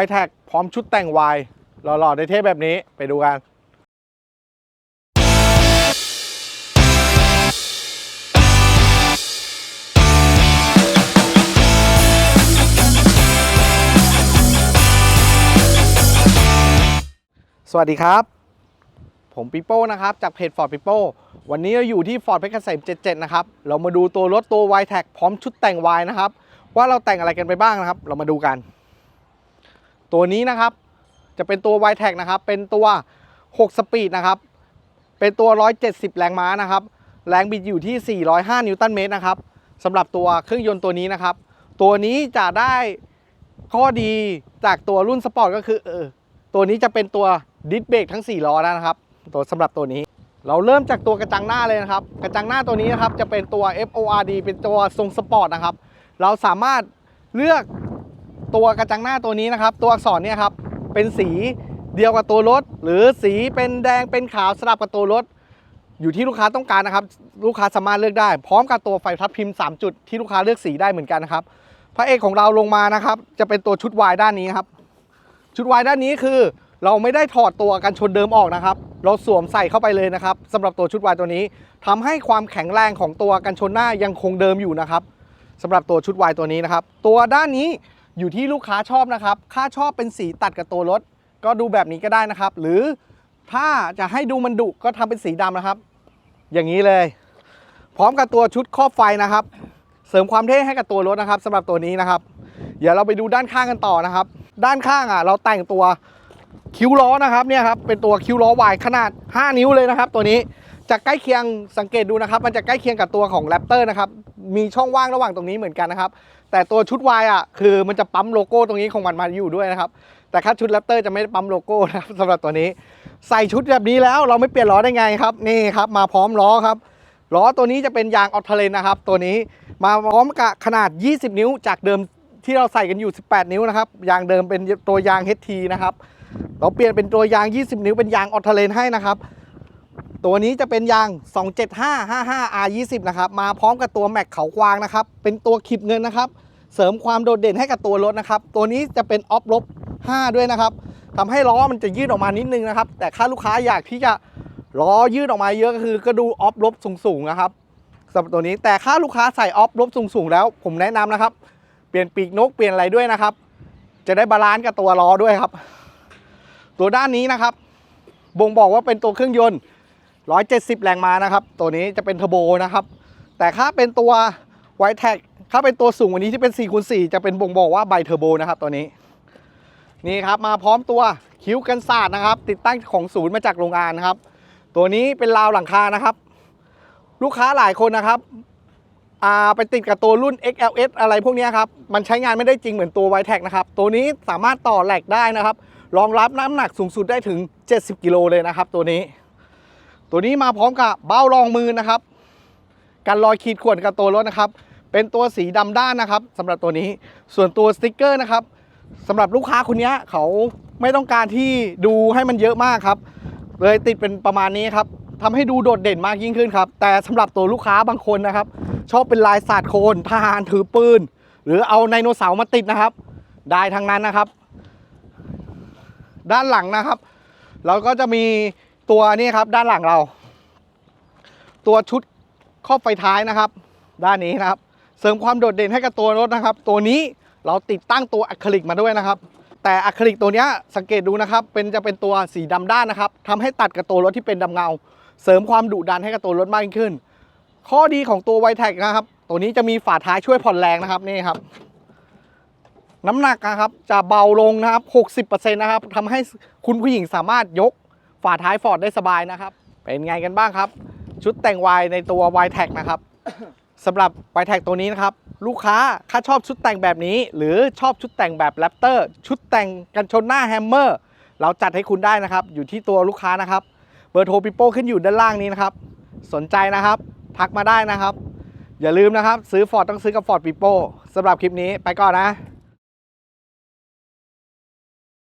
y t แท็กพร้อมชุดแต่ง Y หล่อๆในเท่แบบนี้ไปดูกันสวัสดีครับ ผมปิโป้นะครับ จากเพจ Ford ปิโป้วันนี้เราอยู่ที่ Ford เพชรเกษม77 นะครับ เรามาดูตัวรถตัว y t แท็พร้อมชุดแต่ง Y นะครับ ว่าเราแต่งอะไรกันไปบ้างนะครับ เรามาดูกัน ตัวนี้นะครับจะเป็นตัว y t แท็นะครับ เป็นตัว 6 สปีดนะครับ เป็นตัว 170 แรงม้านะครับ แรงบิดอยู่ที่ 405 นิวตันเมตรนะครับสำหรับตัวเครื่องยนต์ตัวนี้นะครับ ตัวนี้จะได้ข้อดีจากตัวรุ่นสปอร์ตก็คือเออตัวนี้จะเป็นตัวดิสเบรกทั้ง 4 ล้อแล้วนะครับ ตัวสำหรับตัวนี้ เราเริ่มจากตัวกระจังหน้าเลยนะครับ กระจังหน้าตัวนี้นะครับจะเป็นตัว FORD เป็นตัวทรงสปอร์ตนะครับ เราสามารถเลือก ตัวกระจังหน้าตัวนี้นะครับ ตัวอักษรเนี่ยครับเป็นสีเดียวกับตัวรถ หรือสีเป็นแดงเป็นขาวสลับกับตัวรถ อยู่ที่ลูกค้าต้องการนะครับ ลูกค้าสามารถเลือกได้ พร้อมกับตัวไฟทับพิมพ์ 3 จุดที่ลูกค้าเลือกสีได้เหมือนกันนะครับพระเอกของเราลงมานะครับ จะเป็นตัวชุดวายด้านนี้ครับ ชุดวายด้านนี้คือ เราไม่ได้ถอดตัวกันชนเดิมออกนะครับ เราสวมใส่เข้าไปเลยนะครับสำหรับตัวชุดวายตัวนี้ทำให้ความแข็งแรงของตัวกันชนหน้ายังคงเดิมอยู่นะครับสำหรับตัวชุดวายตัวนี้นะครับ ตัวด้านนี้ อยู่ที่ลูกค้าชอบนะครับ ค่าชอบเป็นสีตัดกับตัวรถ ก็ดูแบบนี้ก็ได้นะครับ หรือถ้าจะให้ดูมันดุก็ทำเป็นสีดำนะครับ อย่างนี้เลย พร้อมกับตัวชุดครอบไฟนะครับ เสริมความเท่ให้กับตัวรถนะครับสำหรับตัวนี้นะครับ เดี๋ยวเราไปดูด้านข้างกันต่อนะครับ ด้านข้างอะ เราแต่งตัวคิ้วล้อนะครับเนี่ยครับเป็นตัวคิ้วล้อวายขนาด 5 นิ้วเลยนะครับ ตัวนี้ จะใกล้เคียงสังเกตดูนะครับ มันจะใกล้เคียงกับตัวของแรปเตอร์นะครับมีช่องว่างระหว่างตรงนี้เหมือนกันนะครับ แต่ตัวชุดวายอะคือมันจะปั๊มโลโก้ตรงนี้ของมันมาอยู่ด้วยนะครับ แต่ถ้าชุดแรปเตอร์จะไม่ปั๊มโลโก้นะครับสำหรับตัวนี้ ใส่ชุดแบบนี้แล้วเราไม่เปลี่ยนล้อได้ไงครับนี่ครับมาพร้อมล้อครับล้อตัวนี้จะเป็นยางออทเลนนะครับ ตัวนี้มาพร้อมกับขนาด 20 นิ้ว จากเดิมที่เราใส่กันอยู่ 18 นิ้วนะครับยางเดิมเป็นตัวยาง HT นะครับเราเปลี่ยนเป็นตัวยาง 20 นิ้วเป็นยางออทเลนให้นะครับ ตัวนี้จะเป็นยาง 275 55 R20 นะครับ มาพร้อมกับตัวแม็กเขากวางนะครับ เป็นตัวขีบเงินนะครับ เสริมความโดดเด่นให้กับตัวรถนะครับ ตัวนี้จะเป็นออฟลบ5ด้วยนะครับทำให้ล้อมันจะยืดออกมานิดนึงนะครับ แต่ถ้าลูกค้าอยากที่จะล้อยืดออกมาเยอะก็คือก็ดูออฟลบสูงๆนะครับสำหรับตัวนี้ แต่ถ้าลูกค้าใส่ออฟลบสูงๆแล้ว ผมแนะนำนะครับ เปลี่ยนปีกนกเปลี่ยนอะไรด้วยนะครับ จะได้บาลานซ์กับตัวล้อด้วยครับ ตัวด้านนี้นะครับ บ่งบอกว่าเป็นตัวเครื่องยนต์ 170 แรงม้านะครับ ตัวนี้จะเป็นเทอร์โบนะครับ แต่ถ้าเป็นตัวไวท์แท็กถ้าเป็นตัวสูงกวันนี้ที่เป็น4คูณ4จะเป็นบ่งบอกว่าไบเทอร์โบนะครับตัวนี้ นี่ครับมาพร้อมตัวคิ้วกันศาสตร์นะครับ ติดตั้งของศูนย์มาจากโรงงานนะครับ ตัวนี้เป็นราวหลังคานะครับ ลูกค้าหลายคนนะครับอาไปติดกับตัวรุ่น XLS อะไรพวกนี้ครับ มันใช้งานไม่ได้จริงเหมือนตัว y t e c นะครับ ตัวนี้สามารถต่อแหลกได้นะครับ รองรับน้ำหนักสูงสุดได้ถึง 70 กิโลเลยนะครับตัวนี้ ตัวนี้มาพร้อมกับเบ้ารองมือนะครับ กันรอยขีดข่วนกับตัวรถนะครับ เป็นตัวสีดำด้านนะครับสำหรับตัวนี้ ส่วนตัวสติกเกอร์นะครับสำหรับลูกค้าคนเนี้ยเขาไม่ต้องการที่ดูให้มันเยอะมากครับ เลยติดเป็นประมาณนี้ครับทำให้ดูโดดเด่นมากยิ่งขึ้นครับ แต่สำหรับตัวลูกค้าบางคนนะครับ ชอบเป็นลายสาดโคนทหารถือปืน หรือเอาไดโนเสาร์มาติดนะครับ ได้ทั้งนั้นนะครับ ด้านหลังนะครับ เราก็จะมี ตัวนี้ครับด้านหลังเรา ตัวชุดครอบไฟท้ายนะครับ ด้านนี้นะครับ เสริมความโดดเด่นให้กับตัวรถนะครับ ตัวนี้เราติดตั้งตัวอะคริลิกมาด้วยนะครับ แต่อะคริลิกตัวนี้สังเกตดูนะครับ เป็นจะเป็นตัวสีดำด้านนะครับทำให้ตัดกับตัวรถที่เป็นดำเงา เสริมความดุดันให้กับตัวรถมากยิ่งขึ้น ข้อดีของตัวไวแท็กนะครับ ตัวนี้จะมีฝาท้ายช่วยผ่อนแรงนะครับนี่ครับน้ำหนักนะครับจะเบาลงนะครับ 60%นะครับทำให้คุณผู้หญิงสามารถยกาท้ายฟอร์ดได้สบายนะครับ เป็นไงกันบ้างครับ ชุดแต่งวายในตัว y t e c นะครับสำหรับ y t e c ตัวนี้นะครับ ลูกค้าถ้าชอบชุดแต่งแบบนี้ หรือชอบชุดแต่งแบบแรปเตอร์ชุดแต่งกันชนหน้าแฮมเมอร์เราจัดให้คุณได้นะครับ อยู่ที่ตัวลูกค้านะครับ เบอร์โทรปิโป้ขึ้นอยู่ด้านล่างนี้นะครับ สนใจนะครับ ทักมาได้นะครับ อย่าลืมนะครับ ซื้อฟอร์ดต้องซื้อกับฟอร์ดปิโป้สำหรับคลิปนี้ไปก่อนนะ